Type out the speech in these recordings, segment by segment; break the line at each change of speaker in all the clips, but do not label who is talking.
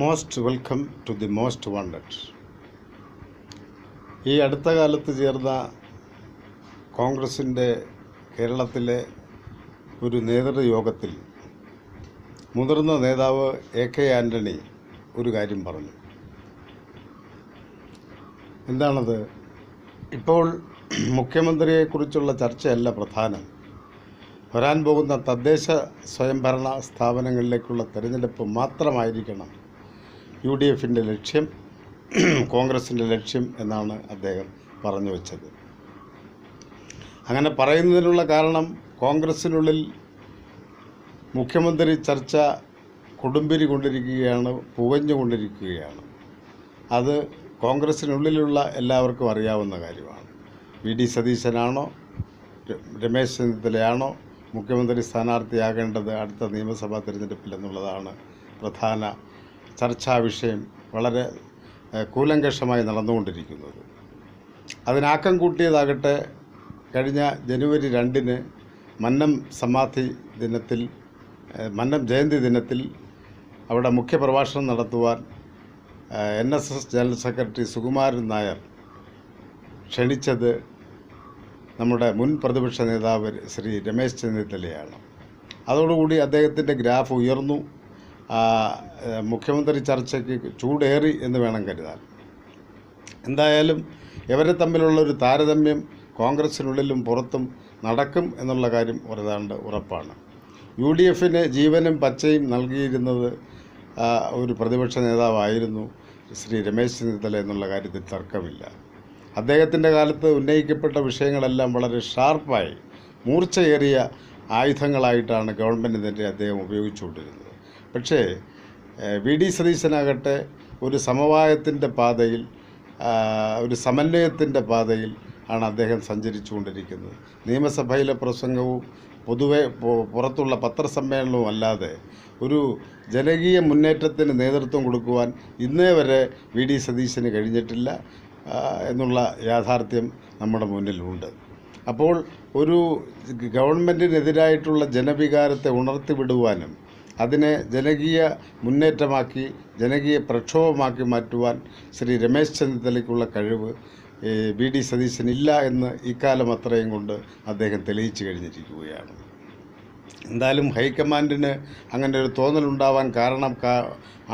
most welcome to the most wanted ഈ അടുത്ത കാലത്ത് ചേർന്ന കോൺഗ്രസിൻ്റെ കേരളത്തിലെ ഒരു നേതൃയോഗത്തിൽ മുതിർന്ന നേതാവ് എ കെ ആൻ്റണി ഒരു കാര്യം പറഞ്ഞു എന്താണത് ഇപ്പോൾ മുഖ്യമന്ത്രിയെക്കുറിച്ചുള്ള ചർച്ചയല്ല പ്രധാനം വരാൻ പോകുന്ന തദ്ദേശ സ്വയംഭരണ സ്ഥാപനങ്ങളിലേക്കുള്ള തിരഞ്ഞെടുപ്പ് മാത്രമായിരിക്കണം യു ഡി എഫിൻ്റെ ലക്ഷ്യം കോൺഗ്രസിൻ്റെ ലക്ഷ്യം എന്നാണ് അദ്ദേഹം പറഞ്ഞു വച്ചത് അങ്ങനെ പറയുന്നതിനുള്ള കാരണം കോൺഗ്രസിനുള്ളിൽ മുഖ്യമന്ത്രി ചർച്ച കൊടുമ്പിരി കൊണ്ടിരിക്കുകയാണ് പുകഞ്ഞുകൊണ്ടിരിക്കുകയാണ് അത് കോൺഗ്രസ്സിനുള്ളിലുള്ള എല്ലാവർക്കും അറിയാവുന്ന കാര്യമാണ് വി ഡി സതീശനാണോ രമേശ് ചെന്നിത്തലയാണോ മുഖ്യമന്ത്രി സ്ഥാനാർത്ഥിയാകേണ്ടത് അടുത്ത നിയമസഭാ തിരഞ്ഞെടുപ്പിൽ എന്നുള്ളതാണ് പ്രധാന ചർച്ചാ വിഷയം വളരെ കൂലങ്കഷമായി നടന്നുകൊണ്ടിരിക്കുന്നത് അതിനാക്കം കൂട്ടിയതാകട്ടെ കഴിഞ്ഞ ജനുവരി രണ്ടിന് മന്നം സമാധി ദിനത്തിൽ മന്നം ജയന്തി ദിനത്തിൽ അവിടെ മുഖ്യപ്രഭാഷണം നടത്തുവാൻ N S S general secretary Sukumaran Nair ക്ഷണിച്ചത് നമ്മുടെ മുൻ പ്രതിപക്ഷ നേതാവ് ശ്രീ രമേശ് ചെന്നിത്തലയാണ് അതോടുകൂടി അദ്ദേഹത്തിൻ്റെ ഗ്രാഫ് ഉയർന്നു മുഖ്യമന്ത്രി ചർച്ചയ്ക്ക് ചൂടേറി എന്ന് വേണം കരുതാൻ എന്തായാലും ഇവരെ തമ്മിലുള്ള ഒരു താരതമ്യം കോൺഗ്രസ്സിനുള്ളിലും പുറത്തും നടക്കും എന്നുള്ള കാര്യം ഒരുതാണ്ട് ഉറപ്പാണ് യു ഡി എഫിന് ജീവനും പച്ചയും നൽകിയിരുന്നത് ഒരു പ്രതിപക്ഷ നേതാവായിരുന്നു ശ്രീ രമേശ് ചെന്നിത്തല എന്നുള്ള കാര്യത്തിൽ തർക്കമില്ല അദ്ദേഹത്തിൻ്റെ കാലത്ത് ഉന്നയിക്കപ്പെട്ട വിഷയങ്ങളെല്ലാം വളരെ ഷാർപ്പായി മൂർച്ചയേറിയ ആയുധങ്ങളായിട്ടാണ് ഗവൺമെൻറ്റിനെതിരെ അദ്ദേഹം ഉപയോഗിച്ചുകൊണ്ടിരുന്നത് പക്ഷേ വി ഡി സതീശനാകട്ടെ ഒരു സമവായത്തിൻ്റെ പാതയിൽ ഒരു സമന്വയത്തിൻ്റെ പാതയിൽ ആണ് അദ്ദേഹം സഞ്ചരിച്ചുകൊണ്ടിരിക്കുന്നത് നിയമസഭയിലെ പ്രസംഗവും പൊതുവെ പുറത്തുള്ള പത്രസമ്മേളനവും അല്ലാതെ ഒരു ജനകീയ മുന്നേറ്റത്തിന് നേതൃത്വം കൊടുക്കുവാൻ ഇന്നേ വരെ വി ഡി സതീശന് കഴിഞ്ഞിട്ടില്ല എന്നുള്ള യാഥാർത്ഥ്യം നമ്മുടെ മുന്നിലുണ്ട് അപ്പോൾ ഒരു ഗവൺമെൻറ്റിനെതിരായിട്ടുള്ള ജനവികാരത്തെ ഉണർത്തിവിടുവാനും അതിനെ ജനകീയ മുന്നേറ്റമാക്കി ജനകീയ പ്രക്ഷോഭമാക്കി മാറ്റുവാൻ ശ്രീ രമേശ് ചെന്നിത്തലയ്ക്കുള്ള കഴിവ് ബി ഡി ഇല്ല എന്ന് ഇക്കാലം അത്രയും കൊണ്ട് അദ്ദേഹം തെളിയിച്ചു കഴിഞ്ഞിരിക്കുകയാണ് എന്തായാലും ഹൈക്കമാൻഡിന് അങ്ങനെ ഒരു തോന്നലുണ്ടാവാൻ കാരണം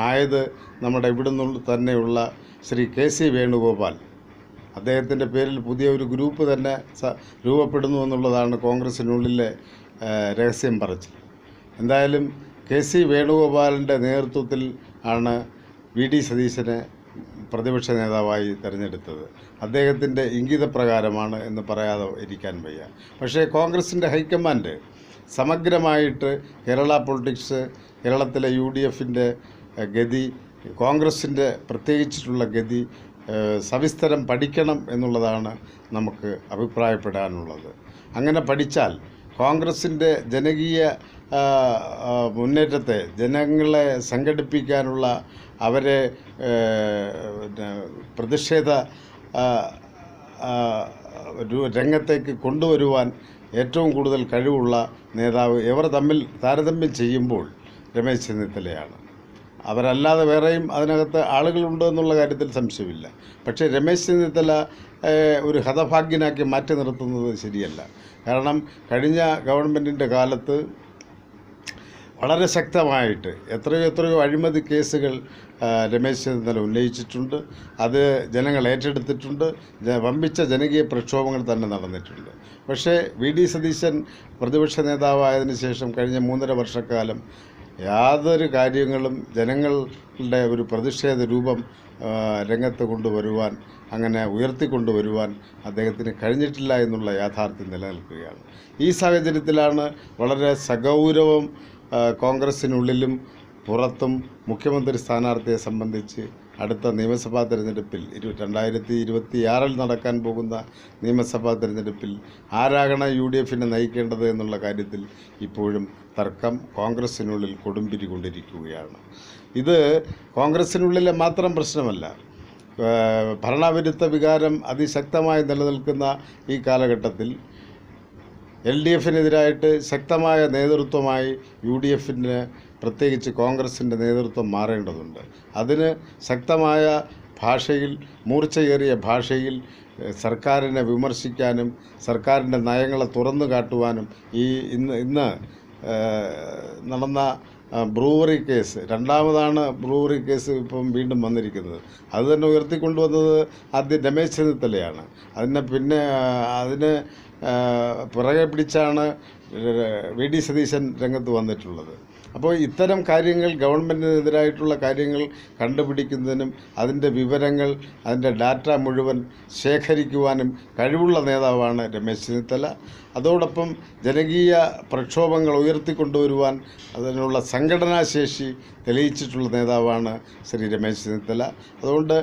ആയത് നമ്മുടെ ഇവിടുന്ന് തന്നെയുള്ള ശ്രീ കെ സി വേണുഗോപാൽ അദ്ദേഹത്തിൻ്റെ പേരിൽ പുതിയ ഒരു ഗ്രൂപ്പ് തന്നെ രൂപപ്പെടുന്നു എന്നുള്ളതാണ് കോൺഗ്രസ്സിനുള്ളിലെ രഹസ്യം പറച്ചിൽ എന്തായാലും കെ സി വേണുഗോപാലിൻ്റെ നേതൃത്വത്തിൽ ആണ് വി ഡി സതീശനെ പ്രതിപക്ഷ നേതാവായി തിരഞ്ഞെടുത്തത് അദ്ദേഹത്തിൻ്റെ ഇംഗിത പ്രകാരമാണ് എന്ന് പറയാതെ ഇരിക്കാൻ വയ്യ പക്ഷേ കോൺഗ്രസിൻ്റെ ഹൈക്കമാൻഡ് സമഗ്രമായിട്ട് കേരള പൊളിറ്റിക്സ് കേരളത്തിലെ യു ഡി എഫിൻ്റെ ഗതി കോൺഗ്രസിൻ്റെ പ്രത്യേകിച്ചിട്ടുള്ള ഗതി സവിസ്തരം പഠിക്കണം എന്നുള്ളതാണ് നമുക്ക് അഭിപ്രായപ്പെടാനുള്ളത് അങ്ങനെ പഠിച്ചാൽ കോൺഗ്രസിൻ്റെ ജനകീയ മുന്നേറ്റത്തെ ജനങ്ങളെ സംഘടിപ്പിക്കാനുള്ള അവരെ പ്രതിഷേധ രംഗത്തേക്ക് കൊണ്ടുവരുവാൻ ഏറ്റവും കൂടുതൽ കഴിവുള്ള നേതാവ് ഇവർ തമ്മിൽ താരതമ്യം ചെയ്യുമ്പോൾ രമേശ് ചെന്നിത്തലയാണ് അവരല്ലാതെ വേറെയും അതിനകത്ത് ആളുകളുണ്ട് എന്നുള്ള കാര്യത്തിൽ സംശയമില്ല പക്ഷേ രമേശ് ചെന്നിത്തല ഒരു ഹതഭാഗ്യനാക്കി മാറ്റി നിർത്തുന്നത് ശരിയല്ല കാരണം കഴിഞ്ഞ ഗവൺമെൻറ്റിൻ്റെ കാലത്ത് വളരെ ശക്തമായിട്ട് എത്രയോ എത്രയോ അഴിമതി കേസുകൾ രമേശ് ചെന്നിത്തല ഉന്നയിച്ചിട്ടുണ്ട് അത് ജനങ്ങൾ ഏറ്റെടുത്തിട്ടുണ്ട് വമ്പിച്ച ജനകീയ പ്രക്ഷോഭങ്ങൾ തന്നെ നടന്നിട്ടുണ്ട് പക്ഷേ വി ഡി സതീശൻ പ്രതിപക്ഷ നേതാവായതിനു ശേഷം കഴിഞ്ഞ മൂന്നര വർഷക്കാലം യാതൊരു കാര്യങ്ങളും ജനങ്ങളുടെ ഒരു പ്രതിഷേധ രൂപം രംഗത്ത് കൊണ്ടുവരുവാൻ അങ്ങനെ ഉയർത്തിക്കൊണ്ടുവരുവാൻ അദ്ദേഹത്തിന് കഴിഞ്ഞിട്ടില്ല എന്നുള്ള യാഥാർത്ഥ്യം നിലനിൽക്കുകയാണ് ഈ സാഹചര്യത്തിലാണ് വളരെ സഗൗരവം കോൺഗ്രസ്സിനുള്ളിലും പുറത്തും മുഖ്യമന്ത്രി സ്ഥാനാർത്ഥിയെ സംബന്ധിച്ച് അടുത്ത നിയമസഭാ തെരഞ്ഞെടുപ്പിൽ ഇരു രണ്ടായിരത്തി ഇരുപത്തിയാറിൽ നടക്കാൻ പോകുന്ന നിയമസഭാ തെരഞ്ഞെടുപ്പിൽ ആരാകണം യു ഡി എഫിനെ നയിക്കേണ്ടത് എന്നുള്ള കാര്യത്തിൽ ഇപ്പോഴും തർക്കം കോൺഗ്രസ്സിനുള്ളിൽ കൊടുമ്പിരി കൊണ്ടിരിക്കുകയാണ് ഇത് കോൺഗ്രസ്സിനുള്ളിലെ മാത്രം പ്രശ്നമല്ല ഭരണവിരുദ്ധ വികാരം അതിശക്തമായി നിലനിൽക്കുന്ന ഈ കാലഘട്ടത്തിൽ എൽ ഡി എഫിനെതിരായിട്ട് ശക്തമായ നേതൃത്വമായി യു ഡി എഫിന് പ്രത്യേകിച്ച് കോൺഗ്രസിൻ്റെ നേതൃത്വം മാറേണ്ടതുണ്ട് അതിന് ശക്തമായ ഭാഷയിൽ മൂർച്ചയേറിയ ഭാഷയിൽ സർക്കാരിനെ വിമർശിക്കാനും സർക്കാരിൻ്റെ നയങ്ങളെ തുറന്നു കാട്ടുവാനും ഈ ഇന്ന് ഇന്ന് നടന്ന ബ്രൂവറി കേസ് രണ്ടാമതാണ് ബ്രൂവറി കേസ് ഇപ്പം വീണ്ടും വന്നിരിക്കുന്നത് അത് തന്നെ ഉയർത്തിക്കൊണ്ടുവന്നത് ആദ്യം രമേശ് ചെന്നിത്തലയാണ് അതിനെ പിന്നെ അതിന് പിറകെ പിടിച്ചാണ് വി ഡി സതീശൻ രംഗത്ത് വന്നിട്ടുള്ളത് അപ്പോൾ ഇത്തരം കാര്യങ്ങൾ ഗവൺമെൻറ്റിനെതിരായിട്ടുള്ള കാര്യങ്ങൾ കണ്ടുപിടിക്കുന്നതിനും അതിൻ്റെ വിവരങ്ങൾ അതിൻ്റെ ഡാറ്റ മുഴുവൻ ശേഖരിക്കുവാനും കഴിവുള്ള നേതാവാണ് രമേശ് ചെന്നിത്തല അതോടൊപ്പം ജനകീയ പ്രക്ഷോഭങ്ങൾ ഉയർത്തിക്കൊണ്ടുവരുവാൻ അതിനുള്ള സംഘടനാശേഷി തെളിയിച്ചിട്ടുള്ള നേതാവാണ് ശ്രീ രമേശ് ചെന്നിത്തല അതുകൊണ്ട്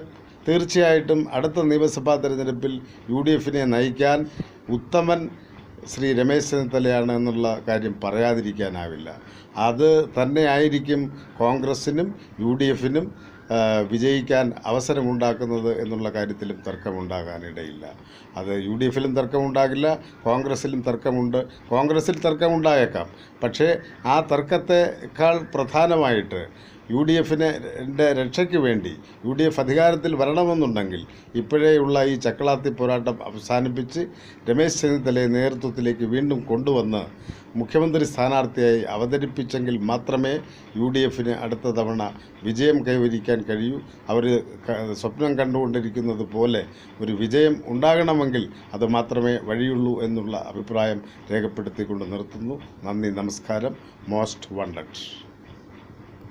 തീർച്ചയായിട്ടും അടുത്ത നിയമസഭാ തെരഞ്ഞെടുപ്പിൽ യു ഡി എഫിനെ നയിക്കാൻ ഉത്തമൻ ശ്രീ രമേശ് ചെന്നിത്തലയാണ് എന്നുള്ള കാര്യം പറയാതിരിക്കാനാവില്ല അത് തന്നെയായിരിക്കും കോൺഗ്രസിനും യു ഡി എഫിനും വിജയിക്കാൻ അവസരമുണ്ടാക്കുന്നത് എന്നുള്ള കാര്യത്തിലും തർക്കമുണ്ടാകാനിടയില്ല അത് യു ഡി എഫിലും തർക്കമുണ്ടാകില്ല കോൺഗ്രസിലും തർക്കമുണ്ട് കോൺഗ്രസിൽ തർക്കമുണ്ടായേക്കാം പക്ഷേ ആ തർക്കത്തെക്കാൾ പ്രധാനമായിട്ട് യു ഡി എഫിനെ രക്ഷയ്ക്ക് വേണ്ടി യു ഡി എഫ് അധികാരത്തിൽ വരണമെന്നുണ്ടെങ്കിൽ ഇപ്പോഴേയുള്ള ഈ ചക്കളാത്തി പോരാട്ടം അവസാനിപ്പിച്ച് രമേശ് ചെന്നിത്തലയെ നേതൃത്വത്തിലേക്ക് വീണ്ടും കൊണ്ടുവന്ന് മുഖ്യമന്ത്രി സ്ഥാനാർത്ഥിയായി അവതരിപ്പിച്ചെങ്കിൽ മാത്രമേ യു ഡി എഫിന് അടുത്ത തവണ വിജയം കൈവരിക്കാൻ കഴിയൂ അവർ സ്വപ്നം കണ്ടുകൊണ്ടിരിക്കുന്നത് പോലെ ഒരു വിജയം ഉണ്ടാകണമെങ്കിൽ അത് മാത്രമേ വഴിയുള്ളൂ എന്നുള്ള അഭിപ്രായം രേഖപ്പെടുത്തിക്കൊണ്ട് നിർത്തുന്നു നന്ദി നമസ്കാരം മോസ്റ്റ് വണ്ടഡ്